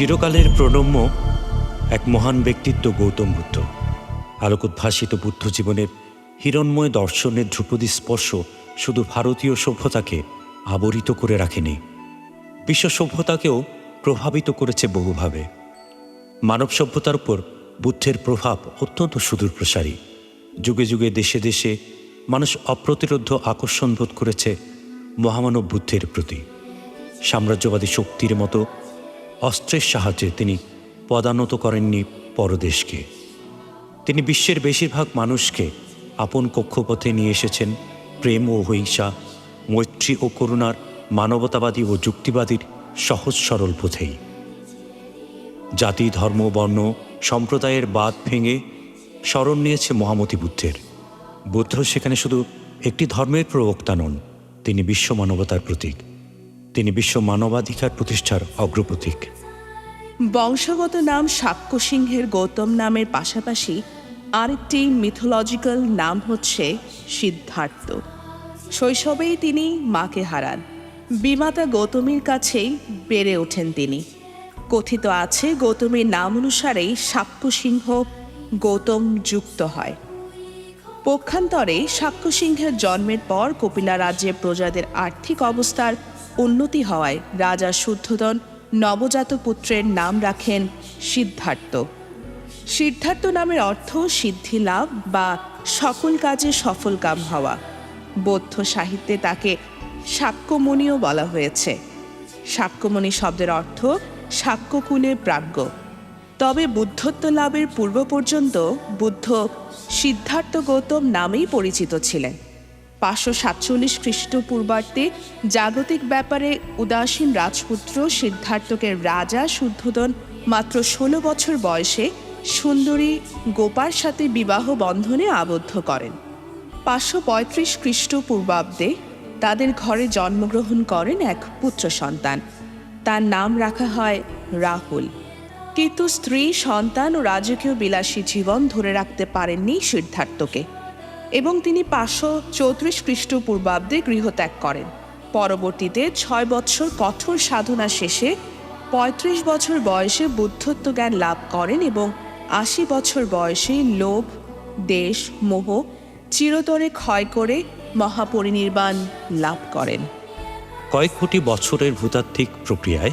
চিরকালের প্রণম্য এক মহান ব্যক্তিত্ব গৌতম বুদ্ধ। আলোকোদ্ভাসিত বুদ্ধ জীবনের হিরণ্ময় দর্শনের ধ্রুপদী স্পর্শ শুধু ভারতীয় সভ্যতাকে আবরিত করে রাখেনি, বিশ্ব সভ্যতাকেও প্রভাবিত করেছে বহুভাবে। মানব সভ্যতার উপর বুদ্ধের প্রভাব অত্যন্ত সুদূর প্রসারী যুগে যুগে দেশে দেশে মানুষ অপ্রতিরোধ আকর্ষণ বোধ করেছে মহামানব বুদ্ধের প্রতি। সাম্রাজ্যবাদী শক্তির মতো অস্ত্রের সাহায্যে তিনি পদানত করেননি পরদেশকে। তিনি বিশ্বের বেশিরভাগ মানুষকে আপন কক্ষপথে নিয়ে এসেছেন প্রেম ও হিংসা মৈত্রী ও করুণার, মানবতাবাদী ও যুক্তিবাদীর সহজ সরল পথেই। জাতি, ধর্ম, বর্ণ, সম্প্রদায়ের বাদ ভেঙে স্মরণ নিয়েছে মহামতি বুদ্ধের। বুদ্ধ সেখানে শুধু একটি ধর্মের প্রবক্তা নন, তিনি বিশ্ব মানবতার প্রতীক। তিনি বিশ্ব মানবাধিকার প্রতিষ্ঠার অগ্রপ্রতীক। বংশগত নাম সাক্ষ্য সিংহের গৌতম নামের পাশাপাশি আরেকটি মিথোলজিক্যাল নাম হচ্ছে সিদ্ধার্থ। শৈশবেই তিনি মাকে হারান। বিমাতা গৌতমীর কাছেই বেড়ে ওঠেন তিনি। কথিত আছে গৌতমীর নাম অনুসারেই সাক্ষ্য সিংহ গৌতম যুক্ত হয়। পক্ষান্তরে সাক্ষ্য সিংহের জন্মের পর কপিলা রাজ্যে প্রজাদের আর্থিক অবস্থার উন্নতি হওয়ায় রাজা শুদ্ধোধন নবজাত পুত্রের নাম রাখেন সিদ্ধার্থ। সিদ্ধার্থ নামের অর্থ সিদ্ধি লাভ বা সকল কাজে সফল কাম হওয়া। বৌদ্ধ সাহিত্যে তাকে সাক্ষ্যমণিও বলা হয়েছে। সাক্ষ্যমণি শব্দের অর্থ সাক্ষ্যকুলে প্রাজ্ঞ। তবে বুদ্ধত্ব লাভের পূর্ব পর্যন্ত বুদ্ধ সিদ্ধার্থ গৌতম নামেই পরিচিত ছিলেন। পাঁচশো সাতচল্লিশ খ্রিস্টপূর্বাব্দে জাগতিক ব্যাপারে উদাসীন রাজপুত্র সিদ্ধার্থকে রাজা শুদ্ধোদন মাত্র ষোলো বছর বয়সে সুন্দরী গোপার সাথে বিবাহ বন্ধনে আবদ্ধ করেন। পাঁচশো পঁয়ত্রিশ খ্রিস্টপূর্বাব্দে তাদের ঘরে জন্মগ্রহণ করেন এক পুত্র সন্তান। তার নাম রাখা হয় রাহুল। কিন্তু স্ত্রী, সন্তান ও রাজকীয় বিলাসী জীবন ধরে রাখতে পারেননি সিদ্ধার্থকে এবং তিনি পাঁচশো চৌত্রিশ খ্রিস্টপূর্বাব্দে গৃহত্যাগ করেন। পরবর্তীতে ছয় বৎসর কঠোর সাধনা শেষে পঁয়ত্রিশ বছর বয়সে বুদ্ধত্ব জ্ঞান লাভ করেন এবং আশি বছর বয়সে লোভ, দেশ, মোহ চিরতরে ক্ষয় করে মহাপরিনির্বাণ লাভ করেন। কয়েক কোটি বছরের ভূতাত্ত্বিক প্রক্রিয়ায়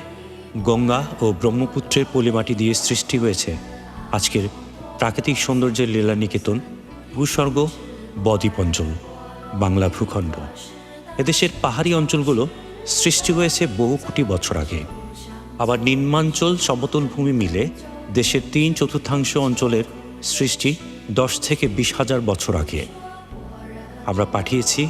গঙ্গা ও ব্রহ্মপুত্রের পলিমাটি দিয়ে সৃষ্টি হয়েছে আজকের প্রাকৃতিক সৌন্দর্যের লীলা নিকেতন, ভূস্বর্গ বদ্বীপ অঞ্চল বাংলা ভূখণ্ড। এদেশের পাহাড়ি অঞ্চলগুলো সৃষ্টি হয়েছে বহু কোটি বছর আগে। আবার নিম্নাঞ্চল সমতল ভূমি মিলে দেশের তিন চতুর্থাংশ অঞ্চলের সৃষ্টি দশ থেকে বিশ হাজার বছর আগে। আমরা পাঠিয়েছি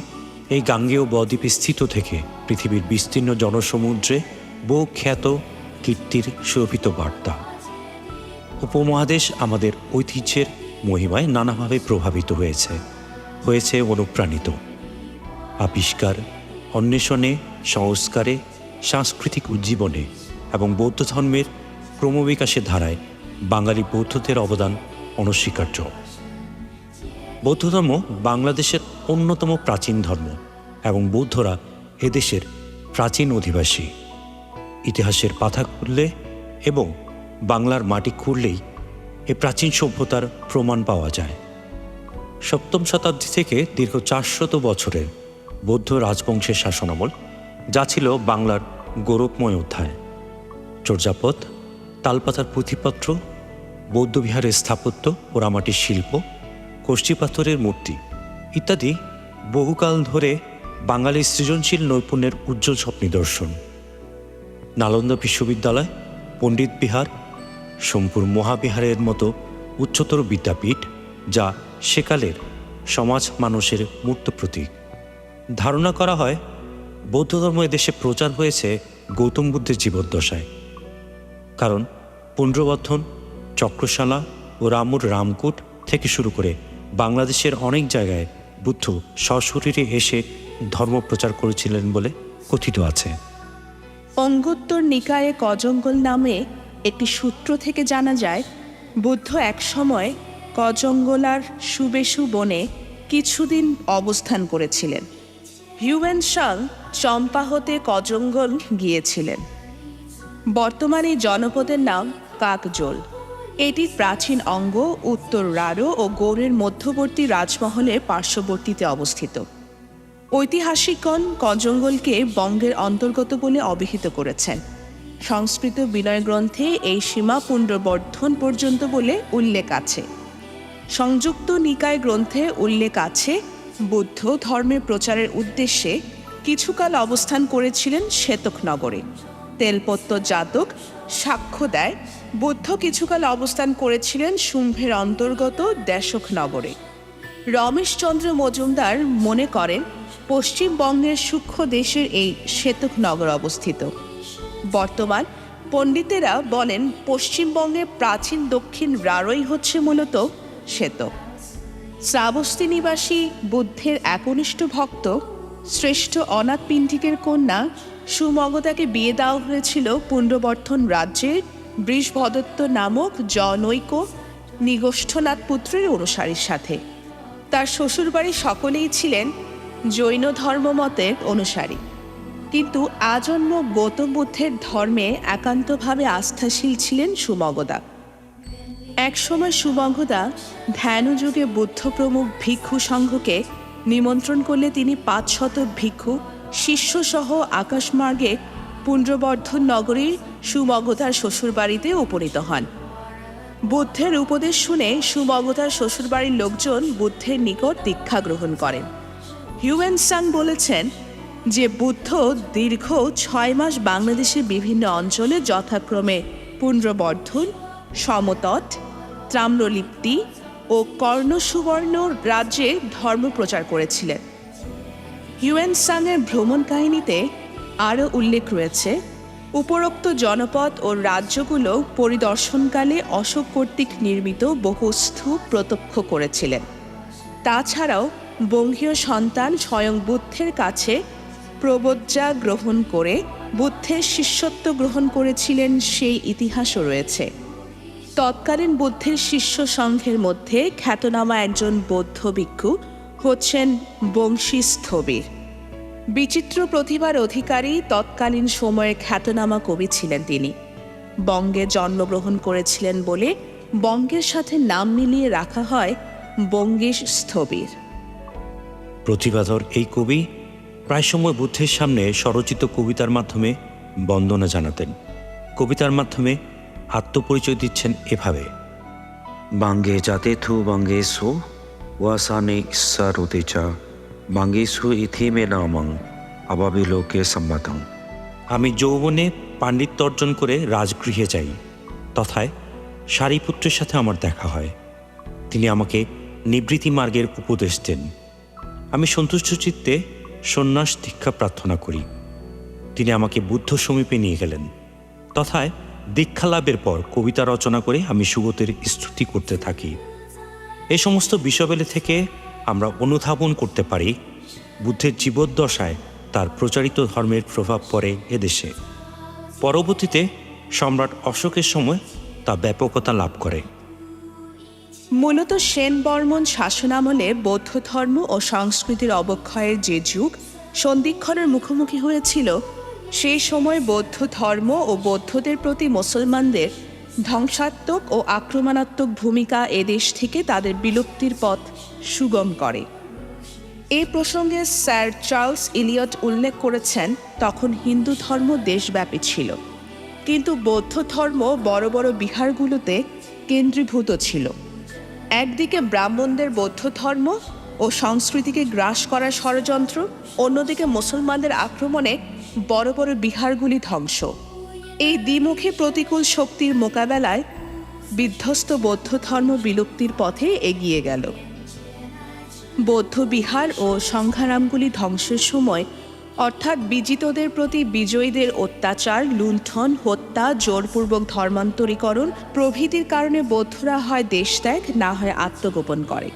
এই গাঙ্গেয় বদ্বীপে স্থিত থেকে পৃথিবীর বিস্তীর্ণ জনসমুদ্রে বহু খ্যাত কীর্তির সুরভিত বার্তা। উপমহাদেশ আমাদের ঐতিহ্যের মহিমায় নানাভাবে প্রভাবিত হয়েছে হয়েছে অনুপ্রাণিত। আবিষ্কার, অন্বেষণে, সংস্কারে, সাংস্কৃতিক উজ্জীবনে এবং বৌদ্ধ ধর্মের ক্রমবিকাশের ধারায় বাঙালি বৌদ্ধদের অবদান অনস্বীকার্য। বৌদ্ধ ধর্ম বাংলাদেশের অন্যতম প্রাচীন ধর্ম এবং বৌদ্ধরা এদেশের প্রাচীন অধিবাসী। ইতিহাসের পাতা খুললে এবং বাংলার মাটি খুঁড়লেই এ প্রাচীন সভ্যতার প্রমাণ পাওয়া যায়। সপ্তম শতাব্দী থেকে দীর্ঘ চারশত বছরের বৌদ্ধ রাজবংশের শাসনামল, যা ছিল বাংলার গৌরবময় অধ্যায়। চর্যাপদ তালপাতার পুঁথিপত্র, বৌদ্ধবিহারের স্থাপত্য, পোড়ামাটির শিল্প পাথরের মূর্তি ইত্যাদি বহুকাল ধরে বাঙালির সৃজনশীল নৈপুণ্যের উজ্জ্বল সব নিদর্শন নালন্দা বিশ্ববিদ্যালয়, পণ্ডিত বিহার, সোমপুর মহাবিহারের মতো উচ্চতর বিদ্যাপীঠ, যা সেকালের সমাজ মানুষের মূর্ত প্রতীক। ধারণা করা হয়, বৌদ্ধ ধর্ম এদেশে প্রচার হয়েছে গৌতম বুদ্ধের জীবদ্দশায়। কারণ পুণ্ড্রবর্ধন চক্রশালা ও রামুর রামকুট থেকে শুরু করে বাংলাদেশের অনেক জায়গায় বুদ্ধ সশরীরে এসে ধর্ম প্রচার করেছিলেন বলে কথিত আছে। অঙ্গোত্তর নিকায়ে কজঙ্গল নামে একটি সূত্র থেকে জানা যায়, বুদ্ধ একসময় কজঙ্গলার সুবেশু বনে কিছুদিন অবস্থান করেছিলেন। হিউয়েন সাং চম্পাহতে কজঙ্গল গিয়েছিলেন। বর্তমানে জনপদের নাম কাকজোল। এটি প্রাচীন অঙ্গ, উত্তর রারো ও গৌড়ের মধ্যবর্তী রাজমহলের পার্শ্ববর্তীতে অবস্থিত। ঐতিহাসিকগণ কজঙ্গলকে বঙ্গের অন্তর্গত বলে অভিহিত করেছেন। সংস্কৃত বিনয় গ্রন্থে এই সীমা পুণ্ড্রবর্ধন পর্যন্ত বলে উল্লেখ আছে। সংযুক্ত নিকায় গ্রন্থে উল্লেখ আছে, বুদ্ধ ধর্মের প্রচারের উদ্দেশ্যে কিছুকাল অবস্থান করেছিলেন শ্বেতকনগরে। তেলপত্য জাতক সাক্ষ্য দেয়, বুদ্ধ কিছুকাল অবস্থান করেছিলেন শুম্ভের অন্তর্গত দেশক নগরে রমেশচন্দ্র মজুমদার মনে করেন পশ্চিমবঙ্গের সূক্ষ্ম দেশের এই শ্বেতক নগর অবস্থিত। বর্তমান পণ্ডিতেরা বলেন পশ্চিমবঙ্গের প্রাচীন দক্ষিণ রারই হচ্ছে মূলত শ্বেতক শ্রাবস্তি নিবাসী বুদ্ধের একনিষ্ঠ ভক্ত, শ্রেষ্ঠ অনাথ পিণ্ডিকের কন্যা সুমগতাকে বিয়ে দেওয়া হয়েছিল পুণ্ডবর্ধন রাজ্যের বৃষভদত্ত নামক জনৈক নিগষ্ঠনাথ পুত্রের অনুসারীর সাথে। তার শ্বশুরবাড়ি সকলেই ছিলেন জৈন ধর্মমতের অনুসারী। কিন্তু আজন্ম গৌতম বুদ্ধের ধর্মে একান্তভাবে আস্থাশীল ছিলেন সুমগদা। একসময় সুমঙ্গদা ধ্যানযুগে বুদ্ধ প্রমুখ ভিক্ষু সংঘকে নিমন্ত্রণ করলে তিনি পাঁচশত ভিক্ষু, শিষ্যসহ আকাশমার্গে পুণ্ড্রবর্ধন নগরীর সুমগতার শ্বশুরবাড়িতে উপনীত হন। বুদ্ধের উপদেশ শুনে সুমগতার শ্বশুরবাড়ির লোকজন বুদ্ধের নিকট দীক্ষা গ্রহণ করেন। হিউয়েন সাং বলেছেন যে বুদ্ধ দীর্ঘ ছয় মাস বাংলাদেশের বিভিন্ন অঞ্চলে যথাক্রমে পুণ্ড্রবর্ধন সমতট, ত্রাম্রলিপ্তি ও কর্ণসুবর্ণ রাজ্যে ধর্ম প্রচার করেছিলেন। হিউয়েন সাংয়ের ভ্রমণ কাহিনীতে আরও উল্লেখ রয়েছে, উপরোক্ত জনপদ ও রাজ্যগুলো পরিদর্শনকালে অশোক কর্তৃক নির্মিত বহু স্তূপ প্রত্যক্ষ করেছিলেন। তাছাড়াও বঙ্গীয় সন্তান স্বয়ং বুদ্ধের কাছে প্রবজ্জা গ্রহণ করে, বুদ্ধের শিষ্যত্ব গ্রহণ করেছিলেন সেই ইতিহাসও রয়েছে। তৎকালীন বুদ্ধের শিষ্য সংঘের মধ্যে খ্যাতনামা একজন বৌদ্ধ ভিক্ষু হচ্ছেন বংশী স্থবির বিচিত্র প্রতিভার অধিকারী তৎকালীন সময়ে খ্যাতনামা কবি ছিলেন তিনি। বঙ্গে জন্মগ্রহণ করেছিলেন বলে বঙ্গের সাথে নাম মিলিয়ে রাখা হয় বঙ্গীশ স্থবির। প্রতিভাধর এই কবি প্রায় সময় বুদ্ধের সামনে স্বরচিত কবিতার মাধ্যমে বন্দনা জানাতেন। কবিতার মাধ্যমে আত্মপরিচয় দিচ্ছেন এভাবে। বাঙ্গে যাতে থু বাঙ্গেসু ওয়াসানে ইসা ইচ্ছা রুতেচা বাঙ্গেসু ইথিমে নামং আবাবিলোকে সম্মতং। আমি যৌবনে পাণ্ডিত্য অর্জন করে রাজগৃহে যাই তথায় সারিপুত্রের সাথে আমার দেখা হয়। তিনি আমাকে নিবৃত্তি মার্গের উপদেশ দেন। আমি সন্তুষ্ট চিত্তে সন্ন্যাস দীক্ষা প্রার্থনা করি। তিনি আমাকে বুদ্ধ সমীপে নিয়ে গেলেন। তথায় দীক্ষা লাভের পর কবিতা রচনা করে আমি সুগতের স্তুতি করতে থাকি। এ সমস্ত বিষয়বেলে থেকে আমরা অনুধাবন করতে পারি, বুদ্ধের জীবদ্দশায় তার প্রচারিত ধর্মের প্রভাব পড়ে এদেশে পরবর্তীতে সম্রাট অশোকের সময় তা ব্যাপকতা লাভ করে। মূলত সেন বর্মন শাসনামলে বৌদ্ধ ধর্ম ও সংস্কৃতির অবক্ষয়ের যে যুগ, সন্ধিক্ষণের মুখোমুখি হয়েছিল, সেই সময় বৌদ্ধ ধর্ম ও বৌদ্ধদের প্রতি মুসলমানদের ধ্বংসাত্মক ও আক্রমণাত্মক ভূমিকা এদেশ থেকে তাদের বিলুপ্তির পথ সুগম করে। এই প্রসঙ্গে স্যার চার্লস ইলিয়ট উল্লেখ করেছেন, তখন হিন্দু ধর্ম দেশব্যাপী ছিল। কিন্তু বৌদ্ধ ধর্ম বড় বড় বিহারগুলোতে কেন্দ্রীভূত ছিল। একদিকে ব্রাহ্মণদের বৌদ্ধ ধর্ম ও সংস্কৃতিকে গ্রাস করার ষড়যন্ত্র, অন্যদিকে মুসলমানদের আক্রমণে বড় বড় বিহারগুলি ধ্বংস। এই দ্বিমুখী প্রতিকূল শক্তির মোকাবেলায় বিধ্বস্ত বৌদ্ধ ধর্ম বিলুপ্তির পথে এগিয়ে গেল। বৌদ্ধ বিহার ও সংঘারামগুলি ধ্বংসের সময় অর্থাৎ বিজিতদের প্রতি বিজয়ীদের অত্যাচার, লুণ্ঠন, হত্যা, জোরপূর্বক ধর্মান্তরীকরণ প্রভৃতির কারণে বৌদ্ধরা হয় দেশত্যাগ, না হয় আত্মগোপন করে।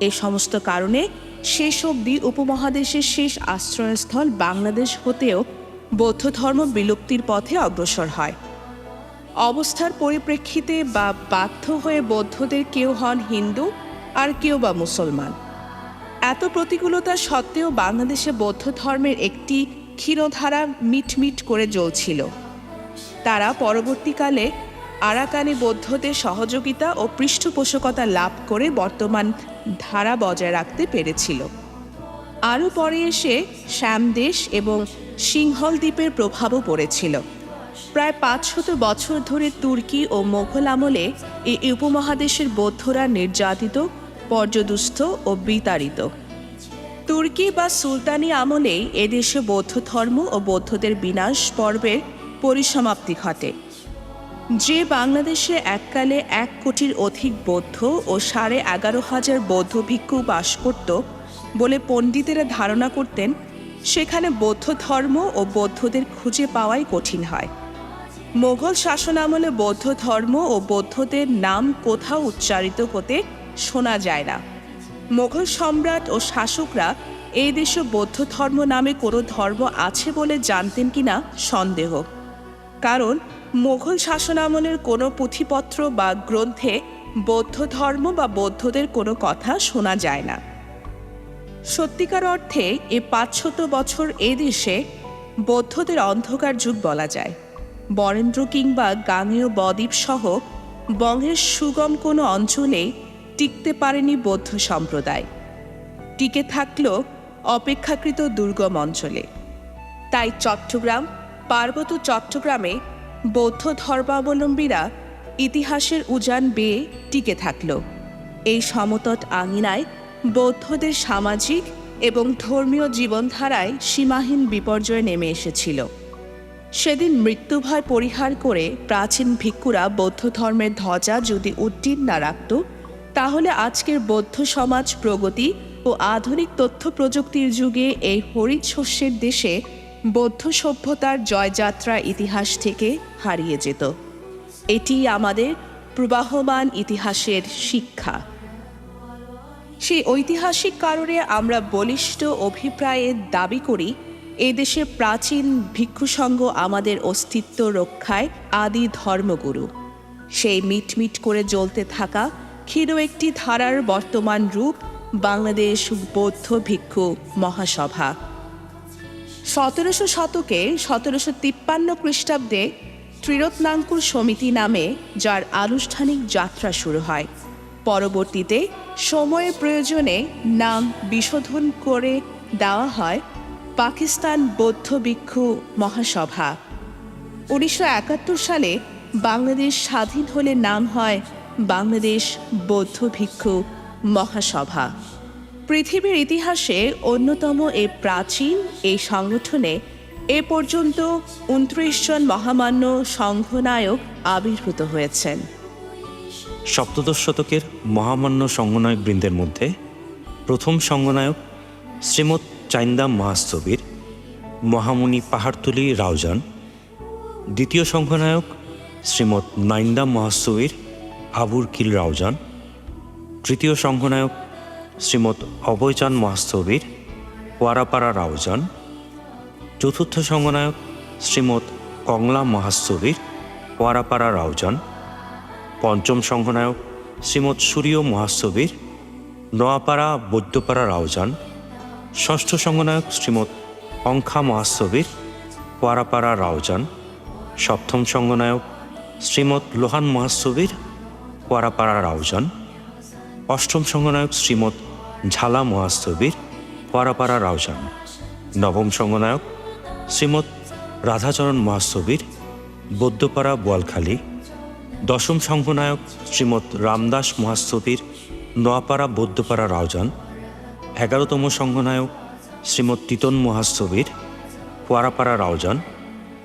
এই সমস্ত কারণে শেষ অবধি উপমহাদেশের শেষ আশ্রয়স্থল বাংলাদেশ হতেও বৌদ্ধ ধর্ম বিলুপ্তির পথে অগ্রসর হয়। অবস্থার পরিপ্রেক্ষিতে বা বাধ্য হয়ে বৌদ্ধদের কেউ হন হিন্দু আর কেউ বা মুসলমান। এত প্রতিকূলতা সত্ত্বেও বাংলাদেশে বৌদ্ধ ধর্মের একটি ক্ষীণধারা মিটমিট করে জ্বলছিল। তারা পরবর্তীকালে আরাকানি বৌদ্ধদের সহযোগিতা ও পৃষ্ঠপোষকতা লাভ করে বর্তমান ধারা বজায় রাখতে পেরেছিল। আরও পরে এসে শ্যামদেশ এবং সিংহল দ্বীপের প্রভাবও পড়েছিল। প্রায় পাঁচশত বছর ধরে তুর্কি ও মোঘল আমলে এই উপমহাদেশের বৌদ্ধরা নির্যাতিত পর্যদুস্থ ও বিতাড়িত। তুর্কি বা সুলতানি আমলেই এদেশে বৌদ্ধ ধর্ম ও বৌদ্ধদের বিনাশ পর্বের পরিসমাপ্তি ঘটে। যে বাংলাদেশে এককালে এক কোটির অধিক বৌদ্ধ ও সাড়ে এগারো হাজার বৌদ্ধ ভিক্ষু বাস করত বলে পণ্ডিতেরা ধারণা করতেন, সেখানে বৌদ্ধ ধর্ম ও বৌদ্ধদের খুঁজে পাওয়াই কঠিন হয়। মোগল শাসন আমলে বৌদ্ধ ধর্ম ও বৌদ্ধদের নাম কোথাও উচ্চারিত হতে শোনা যায় না। মোঘল সম্রাট ও শাসকরা এই দেশে বৌদ্ধ ধর্ম নামে কোনো ধর্ম আছে বলে জানতেন কিনা সন্দেহ। কারণ মোগল শাসনামলের কোনো পুঁথিপত্র বা গ্রন্থে বৌদ্ধ ধর্ম বা বৌদ্ধদের কোনো কথা শোনা যায় না। সত্যিকার অর্থে এ পাঁচশত বছর এ দেশে বৌদ্ধদের অন্ধকার যুগ বলা যায়। বরেন্দ্র কিংবা গাঙ্গেয় বদ্বীপ সহ বঙ্গের সুগম কোনো অঞ্চলে টিকতে পারেনি বৌদ্ধ সম্প্রদায়। টিকে থাকল অপেক্ষাকৃত দুর্গম অঞ্চলে। তাই চট্টগ্রাম, পার্বত্য চট্টগ্রামে বৌদ্ধ ধর্মাবলম্বীরা ইতিহাসের উজান বেয়ে টিকে থাকল। এই সমতট আঙিনায় বৌদ্ধদের সামাজিক এবং ধর্মীয় জীবনধারায় সীমাহীন বিপর্যয় নেমে এসেছিল। সেদিন মৃত্যুভয় পরিহার করে প্রাচীন ভিক্ষুরা বৌদ্ধ ধর্মের ধ্বজা যদি না রাখত তাহলে আজকের বৌদ্ধ সমাজ প্রগতি ও আধুনিক তথ্য প্রযুক্তির যুগে এই হরিৎ শস্যের দেশে বৌদ্ধ সভ্যতার জয়যাত্রা ইতিহাস থেকে হারিয়ে যেত। এটি আমাদের প্রবাহমান ইতিহাসের শিক্ষা। সেই ঐতিহাসিক কারণে আমরা বলিষ্ঠ অভিপ্রায়ে দাবি করি এই দেশের প্রাচীন ভিক্ষু সংঘ আমাদের অস্তিত্ব রক্ষায় আদি ধর্মগুরু। সেই মিটমিট করে জ্বলতে থাকা ক্ষীণ একটি ধারার বর্তমান রূপ বাংলাদেশ বৌদ্ধ ভিক্ষু মহাসভা। সতেরোশো শতকে সতেরোশো তিপ্পান্ন খ্রিস্টাব্দে ত্রিরত্নাঙ্কুর সমিতি নামে, যার আনুষ্ঠানিক যাত্রা শুরু হয়। পরবর্তীতে সময়ের প্রয়োজনে নাম বিশোধন করে দেওয়া হয় পাকিস্তান বৌদ্ধ ভিক্ষু মহাসভা। উনিশশো একাত্তর সালে বাংলাদেশ স্বাধীন হলে নাম হয় বাংলাদেশ বৌদ্ধ ভিক্ষু মহাসভা। পৃথিবীর ইতিহাসে অন্যতম এই প্রাচীন এই সংগঠনে এ পর্যন্ত উনত্রিশ জন মহামান্য সংঘনায়ক আবির্ভূত হয়েছেন। সপ্তদশ শতকের মহামান্য সংগনায়ক বৃন্দের মধ্যে প্রথম সংগনায়ক শ্রীমৎ চাইন্দাম মহাস্তবীর, মহামুনি পাহাড়তলি রাউজান দ্বিতীয় সংঘনায়ক শ্রীমৎ নাইন্দাম মহাস্তবীর আবুর কিল রাউজান, তৃতীয় সংঘনায়ক শ্রীমৎ অভয়চান মহাস্তবীর ওয়ারাপাড়া রাউজান, চতুর্থ সংঘনায়ক শ্রীমৎ কংলা মহাস্তবীর ওয়ারাপাড়া রাউজান, পঞ্চম সংঘনায়ক শ্রীমৎ সূর্য মহাস্তবীর নোয়াপাড়া বৈদ্যপাড়া রাউজান, ষষ্ঠ সংঘনায়ক শ্রীমৎ অংখা মহাস্তবীর কোয়ারাপাড়া রাউজান, সপ্তম সংঘনায়ক শ্রীমৎ লোহান মহাস্তবীর কোয়ারাপাড়া রাউজান অষ্টম সংঘনায়ক শ্রীমৎ ঝালা মহাস্তবীর কোয়ারাপাড়া রাউজান নবম সংঘনায়ক শ্রীমৎ রাধাচরণ মহাস্তবীর বৌদ্ধপাড়া বোয়ালখালী। দশম সংঘনায়ক শ্রীমৎ রামদাস মহাস্তবীর নোয়াপাড়া বৌদ্ধপাড়া রাউজান এগারোতম সংঘনায়ক শ্রীমৎ তিতন মহাস্তবীর কোয়ারাপাড়া রাউজান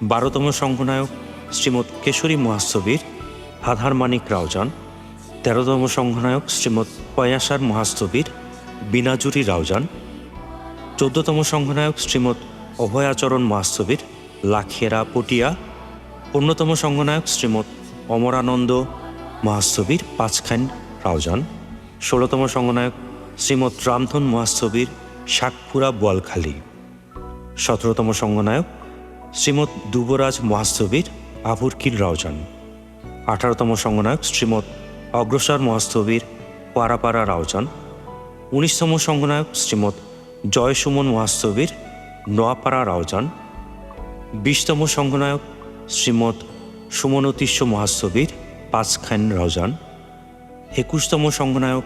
বারোতম সংঘনায়ক শ্রীমৎ কেশরী মহাস্তবীর আধারমানিক রাউজান তেরোতম সংঘনায়ক শ্রীমৎ পয়াসার মহাস্তবীর বিনাজুরি রাউজান চোদ্দতম সংঘনায়ক শ্রীমৎ অভয়াচরণ মহাস্তবীর লাখেরা পটিয়া, অন্যতম সংঘনায়ক শ্রীমৎ অমরানন্দ মহাস্তবীর পাঁচখান রাউজান ষোলোতম সংঘনায়ক শ্রীমৎ রামধন মহাস্তবীর শাকপুরা বোয়ালখালী, সতেরোতম সঙ্গনায়ক শ্রীমৎ দুবরাজ মহাস্তবীর আভুরকিল রাউজান আঠারোতম সঙ্গনায়ক শ্রীমৎ অগ্রসর মহাস্তবীর পারাপাড়া রাউজান উনিশতম সঙ্গনায়ক শ্রীমৎ জয়সুমন মহাস্তবীর নোয়াপাড়া রাউজান বিশতম সঙ্গনায়ক শ্রীমৎ সুমনতীশ্য মহাস্তবীর পাঁচখান রাউজান একুশতম সঙ্গনায়ক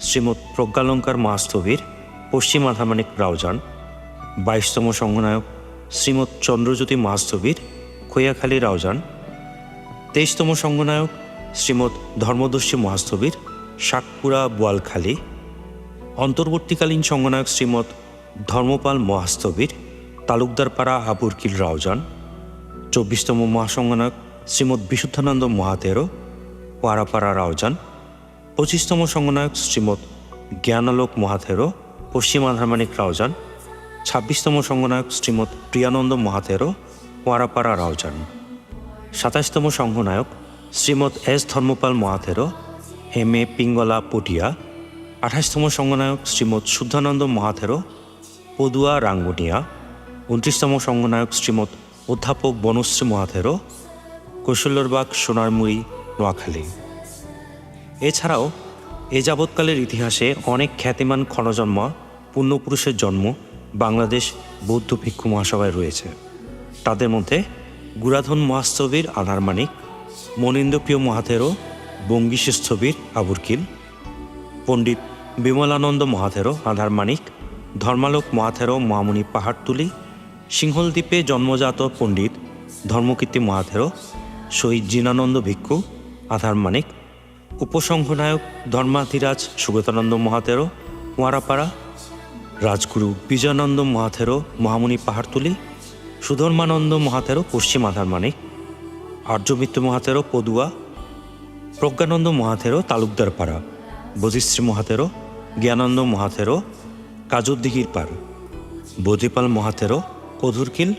শ্রীমৎ প্রজ্ঞালঙ্কার মহাস্তবীর পশ্চিম আধামানিক রাউজান বাইশতম সঙ্গনায়ক শ্রীমৎ চন্দ্রজ্যোতি মহাস্তবীর খৈয়াখালী রাউজান তেইশতম সঙ্গনায়ক শ্রীমৎ ধর্মদস্যী মহাস্তবীর শাকপুরা বোয়ালখালী। অন্তর্বর্তীকালীন সঙ্গনায়ক শ্রীমৎ ধর্মপাল মহাস্তবীর তালুকদারপাড়া আবুরকিল রাউজান চব্বিশতম মহাসঙ্গনায়ক শ্রীমৎ বিশুদ্ধানন্দ মহাতেরো পাড়াপাড়া রাউজান পঁচিশতম সঙ্গনায়ক শ্রীমৎ জ্ঞানালোক মহাতেরো পশ্চিম আধারমানিক রাউজান ছাব্বিশতম সঙ্গনায়ক শ্রীমৎ প্রিয়ানন্দ মহাতেরো ওয়ারাপাড়া রাউজান সাতাশতম সংঘনায়ক Srimat S Dharmapal Mahathero M A Pingala Patiya, আঠাশতম সংঘনায়ক শ্রীমৎ শুদ্ধানন্দ মহাতেরো পদুয়া রাঙ্গুনিয়া, উনত্রিশতম সংঘনায়ক শ্রীমৎ অধ্যাপক বনশ্রী মহাতেরো কৈশল্যরবাগ, সোনারমুড়ি, নোয়াখালী। এছাড়াও এ যাবৎকালের ইতিহাসে অনেক খ্যাতিমান ক্ষণজন্ম পুণ্যপুরুষের জন্ম বাংলাদেশ বৌদ্ধ ভিক্ষু মহাসভায় রয়েছে। তাদের মধ্যে গুরাধন মহাস্তবীর আধারমানিক মনীন্দ্রপ্রিয় মহাথেরো বঙ্গীশস্থবীর আবুরকিল পণ্ডিত বিমলানন্দ মহাথেরো আধারমানিক ধর্মালোক মহাথেরো মহামণি পাহাড়তুলি সিংহলদ্বীপে জন্মজাত পণ্ডিত ধর্মকীর্তি মহাথেরো শহীদ জিনানন্দ ভিক্ষু আধারমানিক উপসংঘনায়ক ধর্মাধিরাজ সুগতানন্দ মহাতেরো ওয়ারাপাড়া, রাজগুরু বিজয়ানন্দ মহাথেরো মহামণি পাহাড়তুলি সুধর্মানন্দ মহাতেরো পশ্চিম আধারমানিক আর্যমিত্র মহাতেরো পদুয়া, প্রজ্ঞানন্দ মহাতেরো তালুকদারপাড়া বোধিশ্রী মহাতেরো জ্ঞানন্দ মহাতেরো কাজুদ্দিঘির পাড় বোধিপাল মহাতেরো কধুরকিল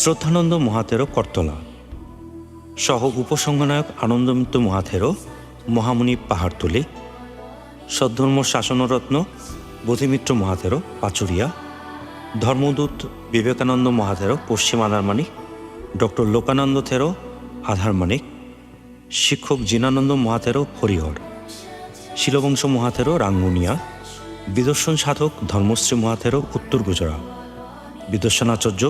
শ্রদ্ধানন্দ মহাতেরো করতলা। সহ উপসংঘনায়ক আনন্দমিত্র মহাথেরো মহামণি পাহাড়তলি, সদ্ধর্ম শাসনরত্ন বোধিমিত্র মহাথেরো পাচুরিয়া, ধর্মদূত বিবেকানন্দ মহাথেরো পশ্চিম আধারমানিক ডক্টর লোকানন্দ থেরো আধারমানিক শিক্ষক জিনানন্দ মহাথেরো হরিহর, শিলবংশ মহাথেরো রাঙ্গুনিয়া, বিদর্শন সাধক ধর্মশ্রী মহাথেরো উত্তর গুজরাট, বিদর্শনাচার্য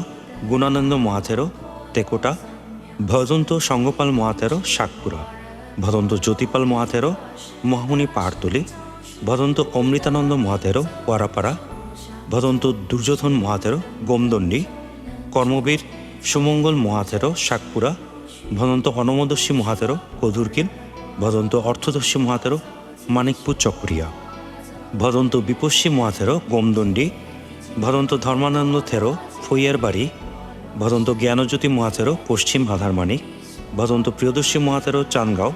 গুণানন্দ মহাথেরো তেকোটা, ভদন্ত সঙ্গপাল মহাতেরো শাকপুরা ভদন্ত জ্যোতিপাল মহাতেরো মহামণি পাহাড়তলি, ভদন্ত অমৃতানন্দ মহাতেরো ওয়ারাপাড়া, ভদন্ত দুর্যোধন মহাতেরো গোমদণ্ডী, কর্মবীর সুমঙ্গল মহাতেরো শাকপুরা ভদন্ত অনমদস্যী মহাতেরো কদুরকিল ভদন্ত অর্থদস্যী মহাতেরো, মানিকপুর চকরিয়া। ভদন্ত বিপস্যী মহাথেরো গোমদণ্ডী, ভদন্ত ধর্মানন্দ থেরো ফইয়ার বাড়ি ভদন্ত জ্ঞানজ্যোতি মহাথেরো পশ্চিম আধারমানিক ভদন্ত প্রিয়দর্শী মহাথেরো চানগাঁও,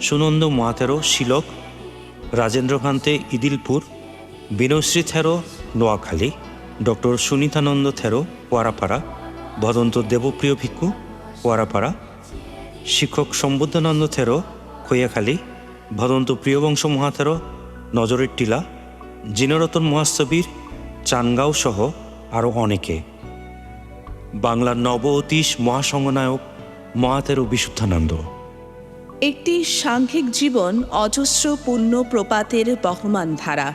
সুনন্দ মহাথেরো শিলক, রাজেন্দ্রকান্তে ইদিলপুর, বিনয়শ্রী থেরো, নোয়াখালী, ডক্টর সুনীতানন্দ থেরো, ওয়ারাপাড়া, ভদন্ত দেবপ্রিয় ভিক্ষু ওয়ারাপাড়া। শিক্ষক সম্বুদ্ধানন্দ থেরো, খৈয়াখালী। ভদন্ত প্রিয়বংশ মহাথেরো, নজরের টিলা। জিনরতন মহাস্তবীর চানগাঁও সহ আরও অনেকে। বাংলার নব অতীশ মহাসংগনায়ক মহাতেরো বিশুদ্ধানন্দ। একটি সাংঘিক জীবন অজস্র পুণ্য প্রপাতের বহমান ধারা।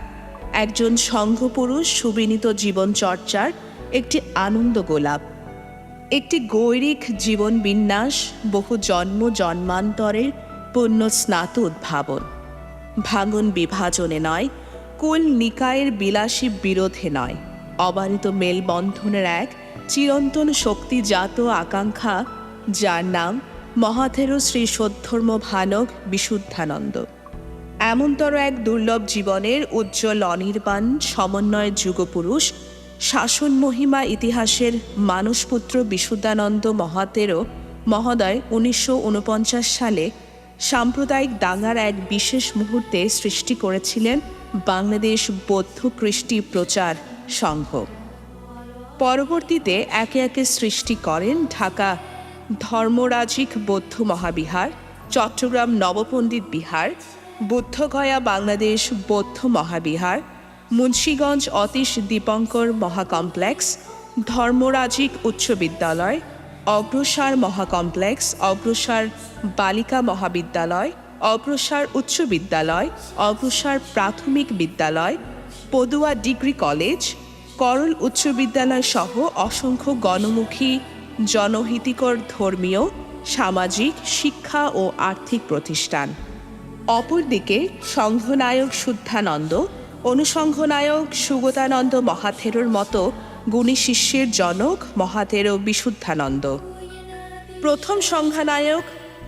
একজন সংঘপুরুষ সুবিনীত জীবনচর্চার একটি আনন্দ গোলাপ। একটি গৈরিক জীবন বিন্যাস, বহু জন্ম জন্মান্তরের পুণ্য স্নাত উদ্ভাবন। ভাঙন বিভাজনে নয়, কুল নিকায়ের বিলাসী বিরোধে নয়। অবারিত মেলবন্ধনের এক চিরন্তন শক্তিজাত আকাঙ্ক্ষা, যার নাম মহাথেরো শ্রী সদ্ধর্ম ভানক বিশুদ্ধানন্দ। এমনতর এক দুর্লভ জীবনের উজ্জ্বল অনির্বাণ, সমন্বয় যুগপুরুষ শাসন মহিমা ইতিহাসের মানসপুত্র বিশুদ্ধানন্দ মহাতেরো মহোদয় উনিশশো ঊনপঞ্চাশ সালে সাম্প্রদায়িক দাঙ্গার এক বিশেষ মুহূর্তে সৃষ্টি করেছিলেন বাংলাদেশ বৌদ্ধ কৃষ্টি প্রচার সংঘ। পরবর্তীতে একে একে সৃষ্টি করেন ঢাকা ধর্মরাজিক বৌদ্ধ মহাবিহার, চট্টগ্রাম নবপণ্ডিত বিহার, বুদ্ধগয়া বাংলাদেশ বৌদ্ধ মহাবিহার মুন্সীগঞ্জ অতীশ দীপঙ্কর মহাকমপ্লেক্স, ধর্মরাজিক উচ্চ বিদ্যালয়, অগ্রসার মহাকমপ্লেক্স, অগ্রসার বালিকা মহাবিদ্যালয়, অগ্রসার উচ্চ বিদ্যালয়, অগ্রসার প্রাথমিক বিদ্যালয়, পদুয়া ডিগ্রি কলেজ, করল উচ্চ বিদ্যালয় সহ অসংখ্য গণমুখী, জনহিতিকর ধর্মীয়, সামাজিক, শিক্ষা ও আর্থিক প্রতিষ্ঠান। অপরদিকে সংঘনায়ক শুদ্ধানন্দ অনুসংঘনায়ক সুগতানন্দ মহাথেরোর মতো গুণী শিষ্যের জনক মহাথেরো বিশুদ্ধানন্দ। প্রথম সংঘনায়ক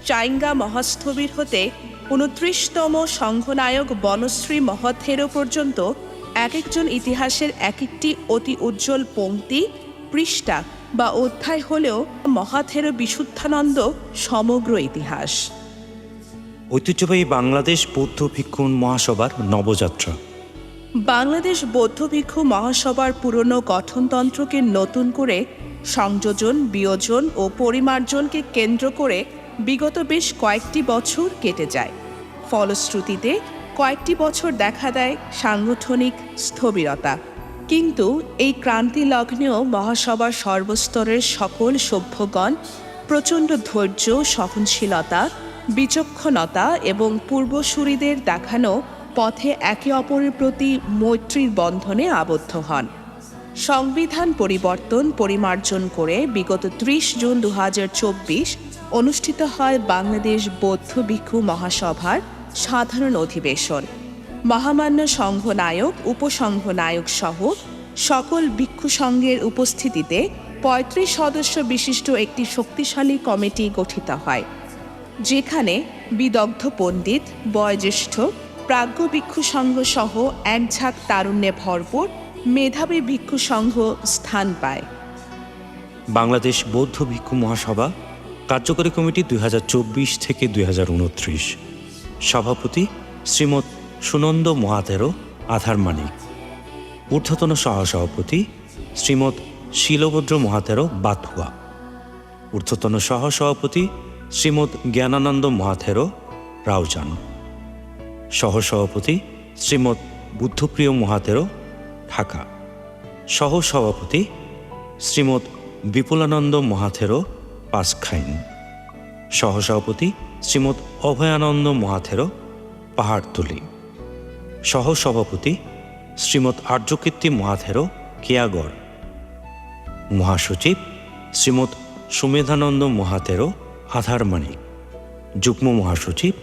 চাইঙ্গা মহাস্থবির হতে উনত্রিশতম সংঘনায়ক বনশ্রী মহাথেরো পর্যন্ত এক একজন ইতিহাসের এক একটি অতি উজ্জ্বল পংক্তি পৃষ্ঠা বা অধ্যায় হলেও মহাথেরো বিশুদ্ধানন্দ সমগ্র ইতিহাস। ঐতিহ্যবাহী বাংলাদেশ বৌদ্ধ ভিক্ষুণ মহাসভার নবযাত্রা। বাংলাদেশ বৌদ্ধ ভিক্ষু মহাসভার পুরনো গঠনতন্ত্রকে নতুন করে সংযোজন, বিয়োজন ও পরিমার্জনকে কেন্দ্র করে বিগত বেশ কয়েকটি বছর কেটে যায়। ফলশ্রুতিতে কয়েকটি বছর দেখা দেয় সাংগঠনিক স্থবিরতা। কিন্তু এই ক্রান্তি লগ্নেও মহাসভার সর্বস্তরের সকল সভ্যগণ প্রচণ্ড ধৈর্য, সহনশীলতা, বিচক্ষণতা এবং পূর্বসূরিদের দেখানো পথে একে অপরের প্রতি মৈত্রীর বন্ধনে আবদ্ধ হন। সংবিধান পরিবর্তন পরিমার্জন করে বিগত ত্রিশ জুন দু হাজার চব্বিশ অনুষ্ঠিত হয় বাংলাদেশ বৌদ্ধ ভিক্ষু মহাসভার সাধারণ অধিবেশন। মহামান্য সংঘ নায়ক উপসংঘ নায়ক সহ সকল ভিক্ষু সংঘের উপস্থিতিতে পঁয়ত্রিশ সদস্য বিশিষ্ট একটি শক্তিশালী কমিটি গঠিত হয়, যেখানে বিদগ্ধ পণ্ডিত, বয়োজ্যেষ্ঠ প্রাজ্ঞ ভিক্ষু সংঘ সহ এক ঝাঁক তারুণ্যে ভরপুর মেধাবী ভিক্ষু সংঘ স্থান পায়। বাংলাদেশ বৌদ্ধ ভিক্ষু মহাসভা, কার্যকরী কমিটি দুই হাজার চব্বিশ থেকে দুই হাজার উনত্রিশ। সভাপতি শ্রীমৎ সুনন্দ মহাতেরো আধার মানিক। ঊর্ধ্বতন সহসভাপতি শ্রীমৎ শিলভদ্র মহাতেরো বাথুয়া। ঊর্ধ্বতন সহসভাপতি শ্রীমৎ জ্ঞানানন্দ মহাথেরো রাউজান। সহসভাপতি শ্রীমৎ বুদ্ধপ্রিয় মহাতেরো ঢাকা। সহসভাপতি শ্রীমৎ বিপুলানন্দ মহাথেরো পাঁচখাইন। সহসভাপতি শ্রীমৎ অভয়ানন্দ মহাথেরো পাহাড়তলি। সহসভাপতি শ্রীমৎ আর্যকীর্তি মহাথেরো কেয়াগড়। মহাসচিব শ্রীমৎ সুমেধানন্দ মহাতেরো আধার মানিক যুগ্ম মহাসচিব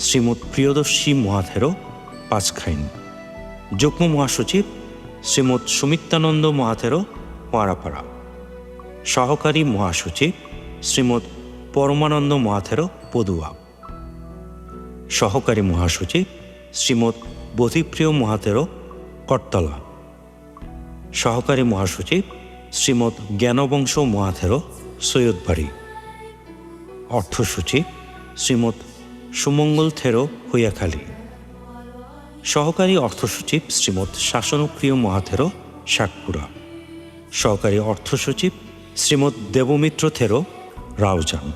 শ্রীমৎ প্রিয়দর্শী মহাথেরো পাঁচখাইন যুগ্ম মহাসচিব শ্রীমৎ সুমিত্রানন্দ মহাথেরো পাড়াপাড়া সহকারী মহাসচিব শ্রীমৎ পরমানন্দ মহাথেরো পদুয়া। সহকারী মহাসচিব শ্রীমৎ বোধিপ্রিয় মহাতেরো করতলা সহকারী মহাসচিব শ্রীমৎ জ্ঞানবংশ মহাথেরো সৈয়দবাড়ি। অর্থ সচিব শ্রীমৎ সুমঙ্গল থেরো হইয়াখালী সহকারী অর্থ সচিব শ্রীমৎ শাসনপ্রিয় মহাথেরো শাকপুরা সহকারী অর্থ সচিব শ্রীমৎ দেবমিত্র থেরো, রাউজান।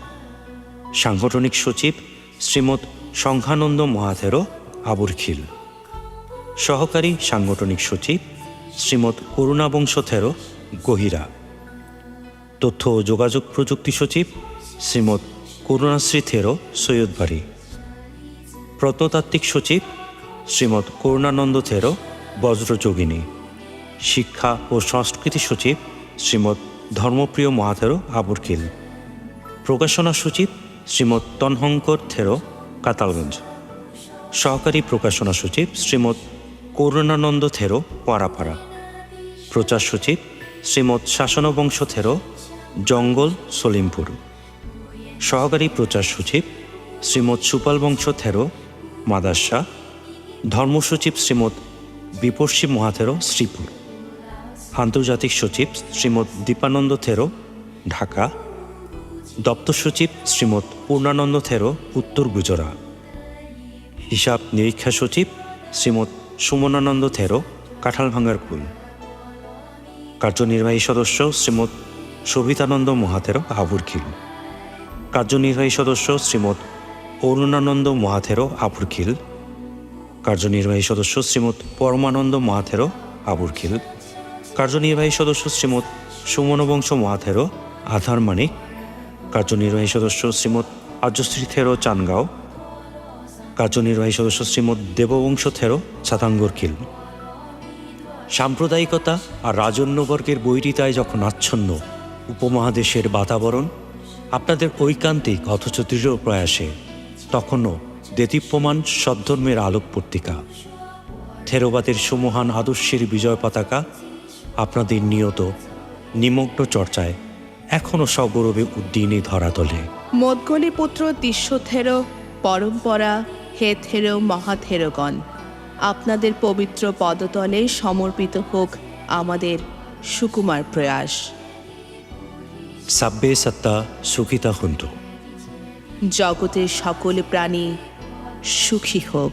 সাংগঠনিক সচিব শ্রীমৎ সংঘানন্দ মহাথেরো, আবুরখিল। সহকারী সাংগঠনিক সচিব শ্রীমৎ করুণাবংশ থেরো, গহিরা। তথ্য ও যোগাযোগ প্রযুক্তি সচিব শ্রীমৎ করুণাশ্রী থেরো, সৈয়দবাড়ি। প্রত্নতাত্ত্বিক সচিব শ্রীমৎ করুণানন্দ থেরো বজ্রযোগিনী শিক্ষা ও সংস্কৃতি সচিব শ্রীমৎ ধর্মপ্রিয় মহাথেরো, আবুরকিল। প্রকাশনা সচিব শ্রীমৎ তনহঙ্কর থেরো, কাতালগঞ্জ। সহকারী প্রকাশনা সচিব শ্রীমৎ করুণানন্দ থেরো পাড়াপাড়া প্রচার সচিব শ্রীমৎ শাসনবংশ থেরো, জঙ্গল, সলিমপুর। সহকারী প্রচার সচিব শ্রীমৎ সুপাল বংশ থেরো মাদাসা, ধর্মসচিব শ্রীমৎ বিপর্ষী মহাথেরো, শ্রীপুর। আন্তর্জাতিক সচিব শ্রীমৎ দীপানন্দ থেরো, ঢাকা। দপ্তর সচিব শ্রীমৎ পূর্ণানন্দ থেরো, উত্তর গুজরাট। হিসাব নিরীক্ষা সচিব শ্রীমৎ সুমনানন্দ থেরো, কাঁঠালভাঙ্গার কুল। কার্যনির্বাহী সদস্য শ্রীমৎ শোভিতানন্দ মহাথেরো, আবুরখিল। কার্যনির্বাহী সদস্য শ্রীমৎ অরুণানন্দ মহাথেরো আবুরখিল কার্যনির্বাহী সদস্য শ্রীমৎ পরমানন্দ মহাথেরো আবুরখিল কার্যনির্বাহী সদস্য শ্রীমৎ সুমনবংশ মহাথেরো আধার মানিক। কার্যনির্বাহী সদস্য শ্রীমৎ আর্যশ্রী থেরো চানগাঁও। কার্যনির্বাহী সদস্য শ্রীমৎ দেববংশ থেরো ছাতাঙ্গরখিল সাম্প্রদায়িকতা আর রাজন্যবর্গের বৈরিতায় যখন আচ্ছন্ন উপমহাদেশের বাতাবরণ, আপনাদের ঐকান্তিক অথচ দৃঢ় প্রয়াসে তখনও দেদীপ্যমান সদ্ধর্মের আলোক পত্রিকা থেরোবাদের সুমহান আদর্শের বিজয় পতাকা আপনাদের নিয়ত নিমগ্ন চর্চায় এখনও সগৌরবে উদ্দিনে ধরাতলে মদগলি পুত্র তিস্যথেরো পরম্পরা হে থেরো মহাথেরোগণ আপনাদের পবিত্র পদতলে সমর্পিত হোক আমাদের সুকুমার প্রয়াস। সাব্বে সত্তা সুখিতা হুন্তু। জগতের সকল প্রাণী সুখী হোক।